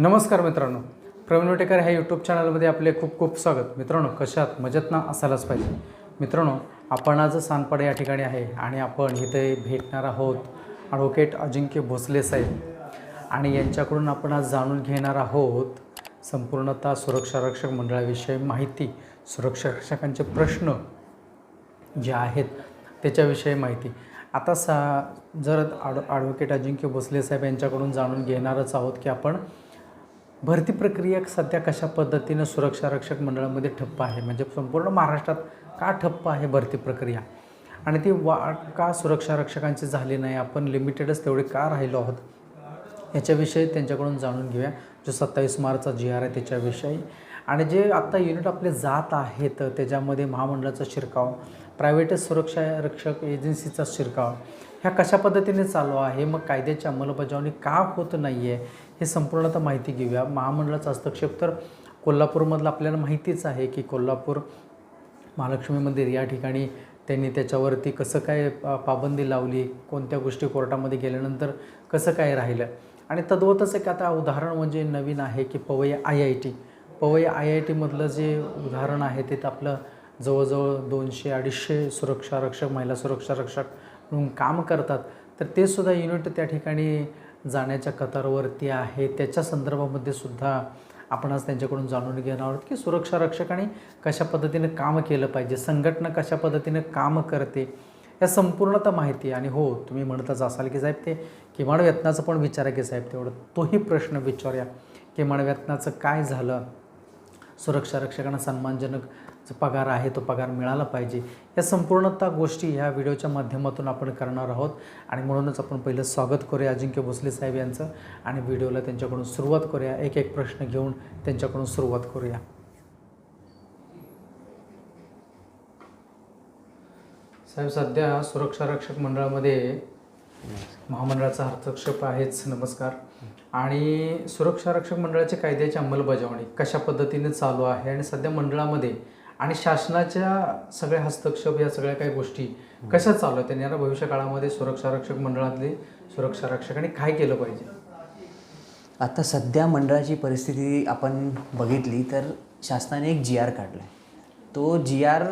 नमस्कार मित्रांनो. प्रवीण वटेकर ह्या यूट्यूब चॅनलमध्ये आपले खूप खूप स्वागत. मित्रांनो कशात मजेत ना असायलाच पाहिजे. मित्रांनो आपण आज सांगपाडे या ठिकाणी आहे आणि आपण इथे भेटणार आहोत ॲडव्होकेट अजिंक्य भोसले साहेब. आणि यांच्याकडून आपण आज जाणून घेणार आहोत संपूर्णतः सुरक्षारक्षक मंडळाविषयी माहिती. सुरक्षारक्षकांचे प्रश्न जे आहेत त्याच्याविषयी माहिती. आता सा जर ॲडव्होकेट अजिंक्य भोसले साहेब यांच्याकडून जाणून घेणारच आहोत की आपण भरती प्रक्रिया सध्या कशा पद्धतीनं सुरक्षा रक्षक मंडळामध्ये ठप्प आहे? म्हणजे संपूर्ण महाराष्ट्रात का ठप्प आहे भरती प्रक्रिया? आणि ती वा का सुरक्षा रक्षकांची झाली नाही? आपण लिमिटेडच तेवढे का राहिलो आहोत? याच्याविषयी त्यांच्याकडून जाणून घेऊया. जो सत्तावीस मार्चचा जी आर आहे त्याच्याविषयी. आणि जे आत्ता युनिट आपले जात आहेत त्याच्यामध्ये महामंडळाचा शिरकाव प्रायव्हेट सुरक्षा रक्षक एजन्सीचा शिरकाव ह्या कशा पद्धतीने चालू आहे? मग कायद्याची अंमलबजावणी का होत नाही आहे हे संपूर्णतः माहिती घेऊया. महामंडळाचा हस्तक्षेप तर कोल्हापूरमधलं आपल्याला माहितीच आहे की कोल्हापूर महालक्ष्मी मंदिर या ठिकाणी त्यांनी त्याच्यावरती कसं काय पाबंदी लावली? कोणत्या गोष्टी कोर्टामध्ये गेल्यानंतर कसं काय राहिलं? आणि तद्वतच एक आता उदाहरण म्हणजे नवीन आहे की Powai I I T. Powai I I टीमधलं जे उदाहरण आहे ते आपलं जवळजवळ दोनशे अडीचशे सुरक्षा रक्षक महिला सुरक्षा रक्षक म्हणून काम करतात तर ते सुद्धा युनिट त्या ठिकाणी जाण्याच्या कतारवरती आहे. त्याच्या संदर्भामध्ये सुद्धा आपण आज त्यांच्याकडून जाणून घेणार आहोत की सुरक्षा रक्षकांनी कशा पद्धतीनं काम केलं पाहिजे संघटना कशा पद्धतीनं काम करते या संपूर्णतः माहिती. आणि हो तुम्ही म्हणतच असाल की साहेब ते किमान वेतनाचं पण विचारा की साहेब तेवढं. तोही प्रश्न विचारूया. किमान वेतनाचं काय झालं? सुरक्षा रक्षकांना सन्मानजनक जो पगार आहे तो पगार मिळाला पाहिजे. या संपूर्णता गोष्टी ह्या व्हिडिओच्या माध्यमातून आपण करणार आहोत. आणि म्हणूनच आपण पहिलं स्वागत करूया अजिंक्य भोसले साहेब यांचं आणि व्हिडिओला त्यांच्याकडून सुरुवात करूया. एक एक प्रश्न घेऊन त्यांच्याकडून सुरुवात करूया. साहेब सध्या सुरक्षा रक्षक मंडळामध्ये महामंडळाचा हस्तक्षेप आहेच नमस्कार. आणि सुरक्षा रक्षक मंडळाच्या कायद्याची अंमलबजावणी कशा पद्धतीने चालू आहे? आणि सध्या मंडळामध्ये आणि शासनाच्या सगळ्या हस्तक्षेप या सगळ्या काही गोष्टी कशा चालू आहेत? येणाऱ्या भविष्य काळामध्ये सुरक्षा रक्षक मंडळातले सुरक्षा रक्षकांनी काय केलं पाहिजे? आता सध्या मंडळाची परिस्थिती आपण बघितली तर शासनाने एक जी आर काढला आहे तो जी आर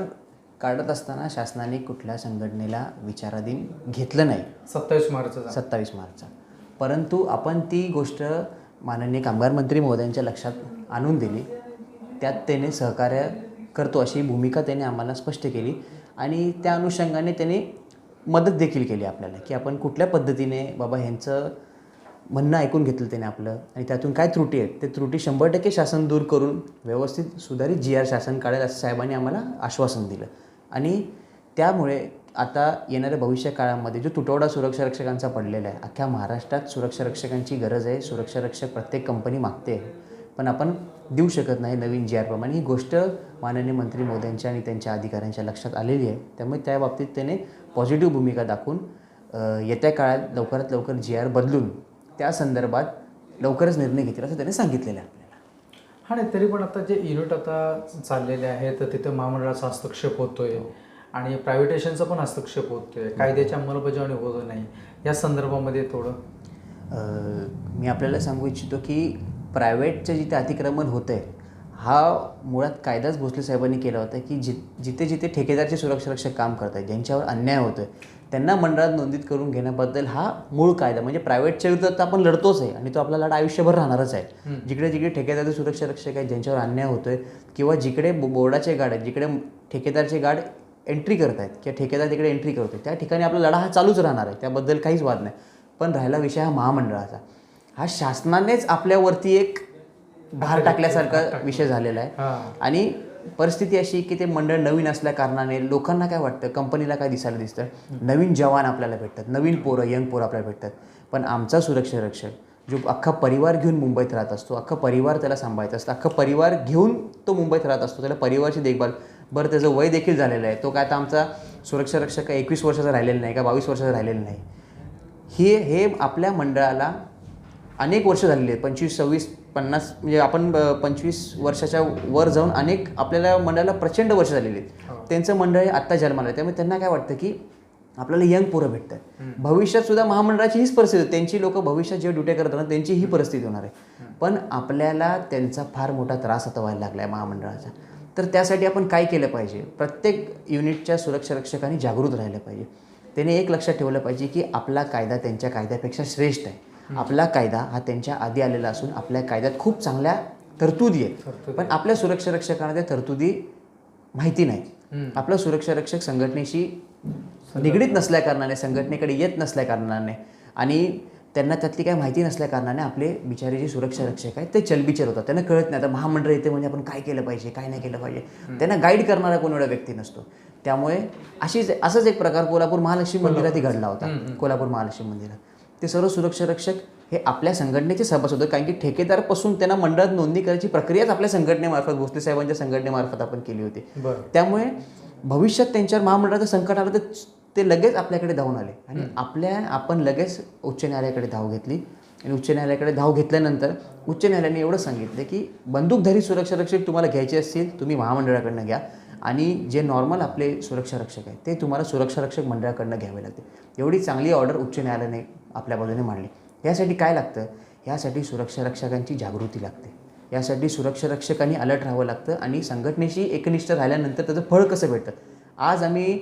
काढत असताना शासनाने कुठल्या संघटनेला विचाराधीन घेतलं नाही. सत्तावीस मार्च सत्तावीस मार्चचा. परंतु आपण ती गोष्ट माननीय कामगार मंत्री महोदयांच्या लक्षात आणून दिली. त्यात त्याने सहकार्य करतो अशी भूमिका त्याने आम्हाला स्पष्ट केली. आणि त्या अनुषंगाने त्याने मदत देखील केली आपल्याला की आपण कुठल्या पद्धतीने बाबा ह्यांचं म्हणणं ऐकून घेतलं त्याने आपलं. आणि त्यातून काय त्रुटी आहेत ते त्रुटी शंभर टक्के शासन दूर करून व्यवस्थित सुधारित जी आर शासन काढेल असं साहेबांनी आम्हाला आश्वासन दिलं. आणि त्यामुळे आता येणाऱ्या भविष्य काळामध्ये जो तुटवडा सुरक्षा रक्षकांचा पडलेला आहे अख्ख्या महाराष्ट्रात सुरक्षा रक्षकांची गरज आहे. सुरक्षा रक्षक प्रत्येक कंपनी मागते. पण आपण देऊ शकत नाही नवीन जी आरप्रमाणे ही गोष्ट माननीय मंत्री मोदयांच्या आणि त्यांच्या अधिकाऱ्यांच्या लक्षात आलेली आहे. त्यामुळे त्या बाबतीत त्याने पॉझिटिव्ह भूमिका दाखवून येत्या काळात लवकरात लवकर जी आर बदलून त्या संदर्भात लवकरच निर्णय घेतील असं त्याने सांगितलेलं आहे आपल्याला. हा नाही तरी पण आता जे युनिट आता चाललेले आहे तर तिथं महामंडळाचा हस्तक्षेप होतोय आणि प्रायव्हेटेशनचा पण हस्तक्षेप होतोय. कायद्याची अंमलबजावणी होत नाही. या संदर्भामध्ये थोडं. मी आपल्याला सांगू इच्छितो की प्रायव्हेटचं जिथे अतिक्रमण होतं आहे हा मुळात कायदाच भोसले साहेबांनी केला होता की जि जिथे जिथे ठेकेदारचे सुरक्षा रक्षक काम करत आहेत ज्यांच्यावर अन्याय होतो आहे त्यांना मंडळात नोंदीत करून घेण्याबद्दल हा मूळ कायदा म्हणजे प्रायव्हेटच्या विरुद्ध तर आपण लढतोच आहे आणि तो आपला लढा आयुष्यभर राहणारच आहे. जिकडे जिकडे ठेकेदारचे सुरक्षा रक्षक आहेत ज्यांच्यावर अन्याय होतोय किंवा जिकडे बो- बोर्डाचे गाड आहेत जिकडे ठेकेदारचे गाड एंट्री करत आहेत किंवा ठेकेदार तिकडे एंट्री करतोय त्या ठिकाणी आपला लढा हा चालूच राहणार आहे त्याबद्दल काहीच वाद नाही. पण राहिला विषय हा महामंडळाचा. हा शासनानेच आपल्यावरती एक भार टाकल्यासारखा विषय झालेला आहे. आणि परिस्थिती अशी की ते मंडळ नवीन असल्या कारणाने लोकांना काय वाटतं? कंपनीला काय दिसायला दिसतं? नवीन जवान आपल्याला भेटतात. नवीन पोरं यंग पोरं आपल्याला भेटतात. पण आमचा सुरक्षा रक्षक जो अख्खा परिवार घेऊन मुंबईत राहत असतो अख्खा परिवार त्याला सांभाळायचं असतं अख्खा परिवार घेऊन तो मुंबईत राहत असतो त्याला परिवारची देखभाल बरं त्याचं वय देखील झालेलं आहे. तो काय आता आमचा सुरक्षा रक्षक काय एकवीस वर्षाचा राहिलेला नाही का बावीस वर्षाचा राहिलेला नाही. हे हे आपल्या मंडळाला अनेक वर्ष झालेली आहेत. पंचवीस सव्वीस पन्नास म्हणजे आपण पंचवीस वर्षाच्या वर जाऊन अनेक आपल्याला मंडळाला प्रचंड वर्ष झालेली आहेत. त्यांचं मंडळ हे आत्ता जन्माला आहे. त्यामुळे त्यांना काय वाटतं की आपल्याला यंग पोरं भेटतात. भविष्यात सुद्धा महामंडळाची हीच परिस्थिती. त्यांची लोक भविष्यात जेव्हा ड्युट्या करतात ना त्यांची ही परिस्थिती होणार आहे. पण आपल्याला त्यांचा फार मोठा त्रास आता व्हायला लागला आहे महामंडळाचा. तर त्यासाठी आपण काय केलं पाहिजे? प्रत्येक युनिटच्या सुरक्षा रक्षकांनी जागृत राहिलं पाहिजे. त्याने एक लक्षात ठेवलं पाहिजे की आपला कायदा त्यांच्या कायद्यापेक्षा श्रेष्ठ आहे. आपला कायदा हा त्यांच्या आधी आलेला असून आपल्या कायद्यात खूप चांगल्या तरतुदी आहेत. पण आपल्या सुरक्षा रक्षकांना त्या तरतुदी माहिती नाही. आपला सुरक्षा रक्षक संघटनेशी निगडीत नसल्या कारणाने संघटनेकडे येत नसल्या कारणाने आणि त्यांना त्यातली काही माहिती नसल्या कारणाने आपले बिचारे जे सुरक्षा रक्षक आहेत ते चलबिचल होतात. त्यांना कळत नाही. आता महामंडळ येते म्हणजे आपण काय केलं पाहिजे काय नाही केलं पाहिजे. त्यांना गाईड करणारा कोण एवढा व्यक्ती नसतो. त्यामुळे अशीच असाच एक प्रकार कोल्हापूर महालक्ष्मी मंदिरातही घडला होता. कोल्हापूर महालक्ष्मी मंदिरात. ते सर्व सुरक्षा रक्षक हे आपल्या संघटनेचे सभासद होते कारण की ठेकेदारपासून त्यांना मंडळात नोंदणी करायची प्रक्रियाच आपल्या संघटनेमार्फत भोसले साहेबांच्या संघटनेमार्फत आपण केली होती. त्यामुळे भविष्यात त्यांच्यावर महामंडळाचं संकट आलं तर ते लगेच आपल्याकडे धावून आले. आणि आपल्या आपण लगेच उच्च न्यायालयाकडे धाव घेतली. आणि उच्च न्यायालयाकडे धाव घेतल्यानंतर उच्च न्यायालयाने एवढं सांगितलं की बंदूकधारी सुरक्षा रक्षक तुम्हाला घ्यायचे असतील तुम्ही महामंडळाकडनं घ्या. आणि जे नॉर्मल आपले सुरक्षा रक्षक आहेत ते तुम्हाला सुरक्षा रक्षक मंडळाकडनं घ्यावे लागते एवढी चांगली ऑर्डर उच्च न्यायालयाने आपल्या बाजूने मांडली. यासाठी काय लागतं? यासाठी सुरक्षा रक्षकांची जागृती लागते. यासाठी सुरक्षा रक्षकांनी अलर्ट राहावं लागतं आणि संघटनेशी एकनिष्ठ राहिल्यानंतर त्याचं फळ कसं भेटतं? आज आम्ही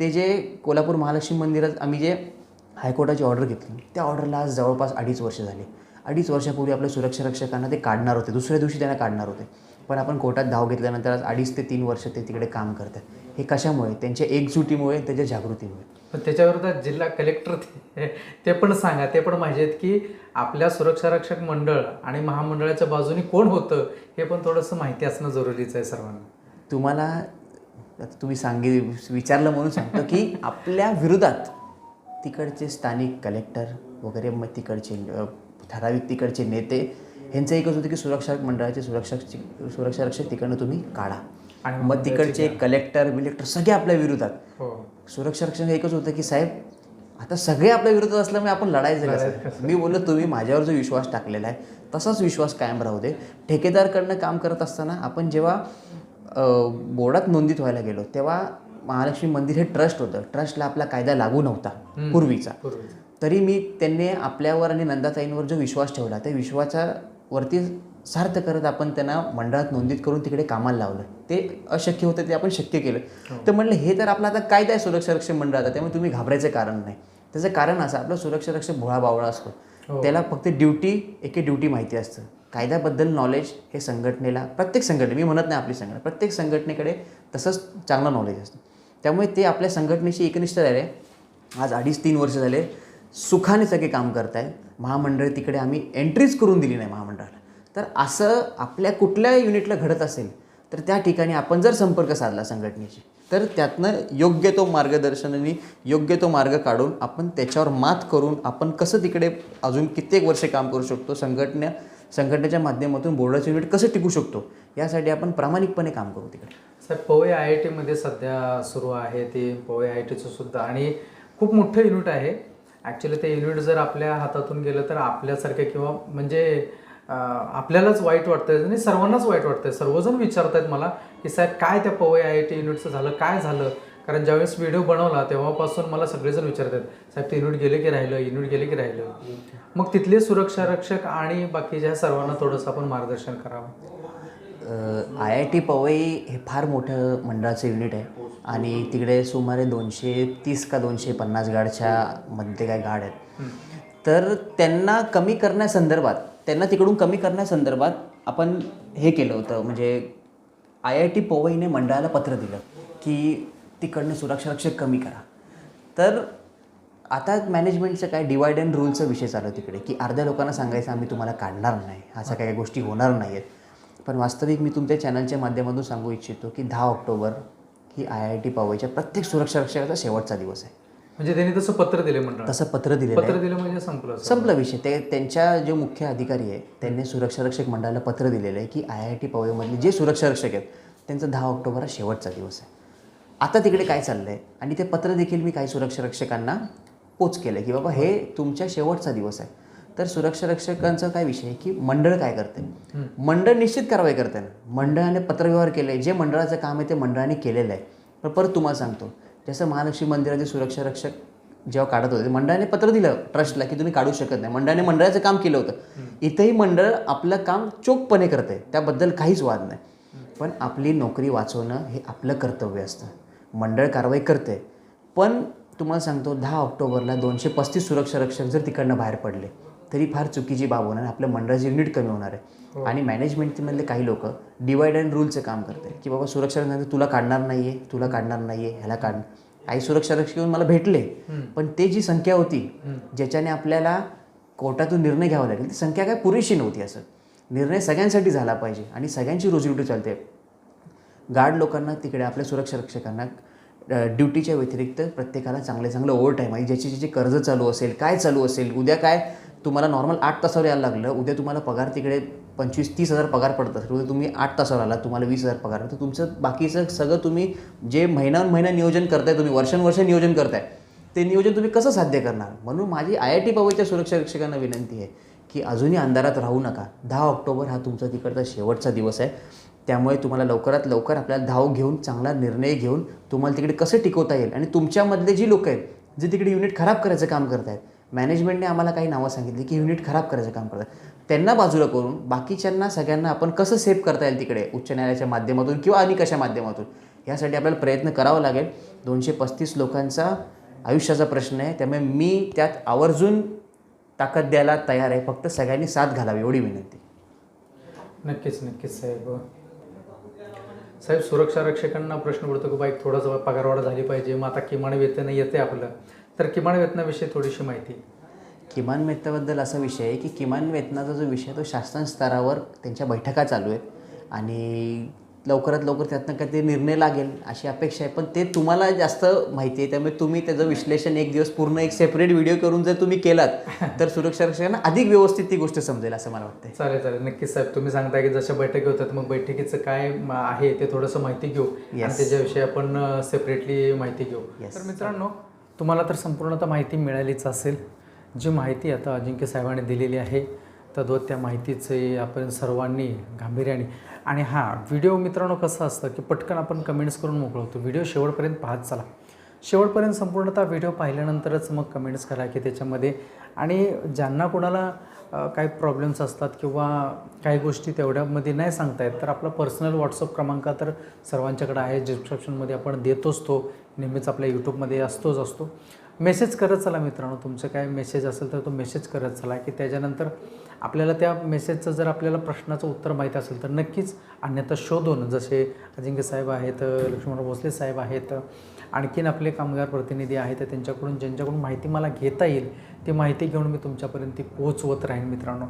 ते जे कोल्हापूर महालक्ष्मी मंदिरात आम्ही जे हायकोर्टाची ऑर्डर घेतली त्या ऑर्डरला आज जवळपास अडीच वर्ष झाली. अडीच वर्षापूर्वी आपल्या सुरक्षा रक्षकांना ते काढणार होते. दुसऱ्या दिवशी त्यांना काढणार होते. पण आपण कोर्टात धाव घेतल्यानंतर आज अडीच ते तीन वर्ष ते तिकडे काम करतात. हे कशामुळे? त्यांच्या एकजुटीमुळे त्याच्या जागृतीमुळे. पण त्याच्या विरोधात जिल्हा कलेक्टर ते- ते पण सांगा. ते पण माहिती आहेत की आपल्या सुरक्षा रक्षक मंडळ आणि महामंडळाच्या बाजूने कोण होतं हे पण थोडंसं माहिती असणं जरुरीचं आहे सर्वांना. तुम्हाला तुम्ही सांगे विचारलं म्हणून सांगतो की आपल्या विरोधात तिकडचे स्थानिक कलेक्टर वगैरे मग तिकडचे ठराविक तिकडचे नेते ह्यांचं एकच होतं की सुरक्षा मंडळाचे सुरक्षा सुरक्षा रक्षक तिकडनं तुम्ही काढा. आणि मग तिकडचे कलेक्टर बिलेक्टर सगळे आपल्या विरोधात. हो. सुरक्षा रक्षण एकच होतं की साहेब आता सगळे आपल्या विरोधात असल्यामुळे आपण लढायचं कसं? मी बोललो तुम्ही माझ्यावर जो विश्वास टाकलेला आहे तसाच विश्वास कायम राहू दे. ठेकेदारकडनं काम करत असताना आपण जेव्हा बोर्डात नोंदीत व्हायला गेलो तेव्हा महालक्ष्मी मंदिर हे ट्रस्ट होतं. ट्रस्टला आपला कायदा लागू नव्हता पूर्वीचा. पूर्वी तरी मी त्यांनी आपल्यावर आणि नंदाताईंवर जो विश्वास ठेवला त्या विश्वासा वरती सार्थ करत आपण त्यांना मंडळात नोंदीत करून तिकडे कामाला लावलं. ते अशक्य होतं ते आपण शक्य केलं. तर म्हणलं हे तर आपला आता कायदा आहे सुरक्षा रक्षक मंडळाचा त्यामुळे तुम्ही घाबरायचं कारण नाही. त्याचं कारण असं आपलं सुरक्षा रक्षक भोळा बावळा असतो. त्याला फक्त ड्युटी एके ड्युटी माहिती असतं. कायद्याबद्दल नॉलेज हे संघटनेला प्रत्येक संघटने मी म्हणत नाही आपली संघटना प्रत्येक संघटनेकडे तसंच चांगलं नॉलेज असतं. त्यामुळे ते आपल्या संघटनेशी एकनिष्ठ राहिले आज अडीच तीन वर्ष झाले. सुखाने सगळे काम करत महामंडळ तिकडे आम्ही एंट्रीच करून दिली नाही महामंडळाला. तर असं आपल्या कुठल्या युनिटला घडत असेल तर त्या ठिकाणी आपण जर संपर्क साधला संघटनेशी तर त्यातनं योग्य तो मार्गदर्शनाने योग्य तो मार्ग काढून आपण त्याच्यावर मात करून आपण कसं तिकडे अजून कित्येक वर्षे काम करू शकतो संघटना संघटनेच्या माध्यमातून बोर्डाचं युनिट कसं टिकू शकतो यासाठी आपण प्रामाणिकपणे काम करू तिकडे. साहेब पवई आय आय टीमध्ये सध्या सुरू आहे ते पवई आय आय टीचं सुद्धा आणि खूप मोठं युनिट आहे. ॲक्च्युली ते युनिट जर आपल्या हातातून गेलं तर आपल्यासारखे किंवा म्हणजे आपल्यालाच वाईट वाटतंय आणि सर्वांनाच वाईट वाटतंय. सर्वजण विचारत आहेत मला की साहेब काय त्या पवई आय आय टी युनिटचं झालं? काय झालं? कारण ज्यावेळेस व्हिडिओ बनवला तेव्हापासून मला सगळेजण विचारतात साहेब ते युनिट गेले की राहिलं? युनिट गेले की राहिलं? मग तिथले सुरक्षा रक्षक आणि बाकीच्या सर्वांना थोडंसं आपण मार्गदर्शन करावं. आय आय टी पवई हे फार मोठं मंडळाचं युनिट आहे. आणि तिकडे सुमारे दोनशे तीस का दोनशे पन्नास गाडच्या मध्ये काय गाड आहेत. तर त्यांना कमी करण्यासंदर्भात त्यांना तिकडून कमी करण्यासंदर्भात आपण हे केलं होतं म्हणजे आय आय टी पवईने मंडळाला पत्र दिलं की तिकडनं सुरक्षा रक्षक कमी करा. तर आता मॅनेजमेंटचं काय डिवाइड अँड रूलचा विषय चालू आहे तिकडे की अर्ध्या लोकांना सांगायचं आम्ही तुम्हाला काढणार नाही अशा काही गोष्टी होणार नाही आहेत पण वास्तविक मी तुमच्या चॅनलच्या माध्यमातून सांगू इच्छितो की दहा ऑक्टोबर ही आय आय टी पवईच्या प्रत्येक सुरक्षा रक्षकाचा शेवटचा दिवस आहे. म्हणजे त्यांनी तसं पत्र दिले मंडळ तसं पत्र आहे. पत्र दिलं म्हणजे संपलं. संपला विषय. ते त्यांच्या जे मुख्य अधिकारी आहे त्यांनी सुरक्षा रक्षक मंडळाला पत्र दिलेलं आहे की आय आय टी पवईमधले जे सुरक्षा रक्षक आहेत त्यांचा दहा ऑक्टोबर हा शेवटचा दिवस आहे. आता तिकडे काय चाललं आहे आणि ते पत्र देखील मी काही सुरक्षा रक्षकांना पोच केलं की बाबा हे तुमच्या शेवटचा दिवस आहे. तर सुरक्षा रक्षकांचा काय विषय की मंडळ काय करते? मंडळ निश्चित कारवाई करते. मंडळाने पत्रव्यवहार केले. जे मंडळाचं काम आहे ते मंडळाने केलेलं आहे. पण परत तुम्हाला सांगतो. जसं महालक्ष्मी मंदिराचे सुरक्षा रक्षक जेव्हा काढत होते मंडळाने पत्र दिलं ट्रस्टला की तुम्ही काढू शकत नाही. मंडळाने मंडळाचं काम केलं होतं. इथंही मंडळ आपलं काम चोखपणे करते. त्याबद्दल काहीच वाद नाही. पण आपली नोकरी वाचवणं हे आपलं कर्तव्य असतं. मंडळ कारवाई करते. पण तुम्हाला सांगतो दहा ऑक्टोबरला दोनशे पस्तीस सुरक्षा रक्षक जर तिकडनं बाहेर पडले तरी फार चुकीची बाब होणार आहे. आपलं मंडळाचं युनिट कमी होणार आहे. आणि मॅनेजमेंटमधले काही लोक डिवाइड अँड रूलचं काम करते की बाबा सुरक्षा रक्षक तुला काढणार नाही आहे तुला काढणार नाही आहे ह्याला काढ. काही सुरक्षा रक्षक येऊन मला भेटले पण ते जी संख्या होती ज्याच्याने आपल्याला कोर्टातून निर्णय घ्यावा लागेल ती संख्या काय पुरेशी नव्हती असं. निर्णय सगळ्यांसाठी झाला पाहिजे आणि सगळ्यांची रोजीरोटी चालते. गार्ड लोकांना तिकडे आपल्या सुरक्षा रक्षकांना ड्युटीच्या व्यतिरिक्त प्रत्येकाला चांगले चांगलं ओव्हर टाईम आहे. ज्याची ज्याची कर्ज चालू असेल काय चालू असेल उद्या काय तुम्हाला नॉर्मल आठ तासावर यायला लागलं उद्या तुम्हाला पगार तिकडे पंचवीस तीस हजार पगार पडत असेल. उद्या तुम्ही आठ तासावर आला तुम्हाला वीस हजार पगार. तर तुमचं बाकीचं सगळं तुम्ही जे महिना महिना नियोजन करताय तुम्ही वर्षानुवर्ष नियोजन करताय ते नियोजन तुम्ही कसं साध्य करणार? म्हणून माझी आय आय टी पवईच्या सुरक्षा रक्षकांना विनंती आहे की अजूनही अंधारात राहू नका. दहा ऑक्टोबर हा तुमचा तिकडचा शेवटचा दिवस आहे. त्यामुळे तुम्हाला लवकरात लवकर आपल्याला धाव घेऊन चांगला निर्णय घेऊन तुम्हाला तिकडे कसं टिकवता येईल? आणि तुमच्यामधले जी लोक आहेत जे तिकडे युनिट खराब करायचं काम करत आहेत मॅनेजमेंटने आम्हाला काही नावं सांगितली की युनिट खराब करायचं काम करतात. त्यांना बाजूला करून बाकीच्यांना सगळ्यांना आपण कसं सेव्ह करता येईल तिकडे? उच्च न्यायालयाच्या माध्यमातून किंवा आणि कशा माध्यमातून? यासाठी आपल्याला प्रयत्न करावा लागेल. दोनशे पस्तीस लोकांचा आयुष्याचा प्रश्न आहे. त्यामुळे मी त्यात आवर्जून ताकद द्यायला तयार आहे. फक्त सगळ्यांनी साथ घालावी एवढी विनंती. नक्कीच नक्कीच साहेब. साहेब सुरक्षा रक्षकांना प्रश्न पडतो की बाईक थोडासा पगारवाढ झाली पाहिजे. मग आता किमान वेतन येते आपलं. तर किमान वेतनाविषयी थोडीशी माहिती. किमान वेतनाबद्दल असा विषय आहे की किमान वेतनाचा जो विषय आहे तो शासन स्तरावर त्यांच्या बैठका चालू आहेत. आणि लवकरात लवकर त्यातनं काहीतरी निर्णय लागेल अशी अपेक्षा आहे. पण ते तुम्हाला जास्त माहिती आहे. त्यामुळे तुम्ही त्याचं विश्लेषण एक दिवस पूर्ण एक सेपरेट व्हिडिओ करून जर तुम्ही केलात तर सुरक्षा रक्षकांना अधिक व्यवस्थित ती गोष्ट समजेल असं मला वाटतं चालेल चालेल. नक्कीच साहेब तुम्ही सांगताय की जशा बैठकी होतात मग बैठकीचं काय आहे ते थोडंसं माहिती घेऊ. आणि. त्याच्याविषयी आपण सेपरेटली माहिती घेऊ. तर मित्रांनो तुम्हाला तर संपूर्णतः माहिती मिळालीच असेल. जी माहिती आता अजिंक्य साहेबांनी दिलेली आहे तद्वत त्या माहितीचे आपण सर्वांनी गांभीर्याने. आणि हां व्हिडिओ मित्रांनो कसं असतं की पटकन आपण कमेंट्स करून मोकळवतो व्हिडिओ शेवटपर्यंत पाहत चला. शेवटपर्यंत संपूर्णतः व्हिडिओ पाहिल्यानंतरच मग कमेंट्स करा की त्याच्यामध्ये. आणि ज्यांना कोणाला काही प्रॉब्लेम्स असतात किंवा काही गोष्टी तेवढ्यामध्ये नाही सांगता येत तर आपला पर्सनल व्हॉट्सअप क्रमांक तर सर्वांच्याकडे आहे. डिस्क्रिप्शनमध्ये आपण देतोच तो. नेहमीच आपल्या यूट्यूबमध्ये असतोच असतो. मेसेज करत चला मित्रांनो. तुमचं काय मेसेज असेल तर तो मेसेज करत चला की त्याच्यानंतर आपल्याला त्या मेसेजचं जर आपल्याला प्रश्नाचं उत्तर माहीत असेल तर नक्कीच अन्यथा शोधून जसे अजिंक्य साहेब आहेत लक्ष्मण भोसले साहेब आहेत आणखीन आपले कामगार प्रतिनिधी आहेत त्यांच्याकडून ज्यांच्याकडून माहिती मला घेता येईल ती माहिती घेऊन मी तुमच्यापर्यंत ती पोहोचवत राहीन मित्रांनो.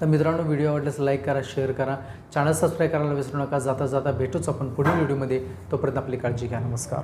तर मित्रांनो व्हिडिओ आवडल्यास लाईक करा शेअर करा चॅनल सबस्क्राईब करायला विसरू नका. जाता जाता भेटूच आपण पुढील व्हिडिओमध्ये. तोपर्यंत आपली काळजी घ्या. नमस्कार.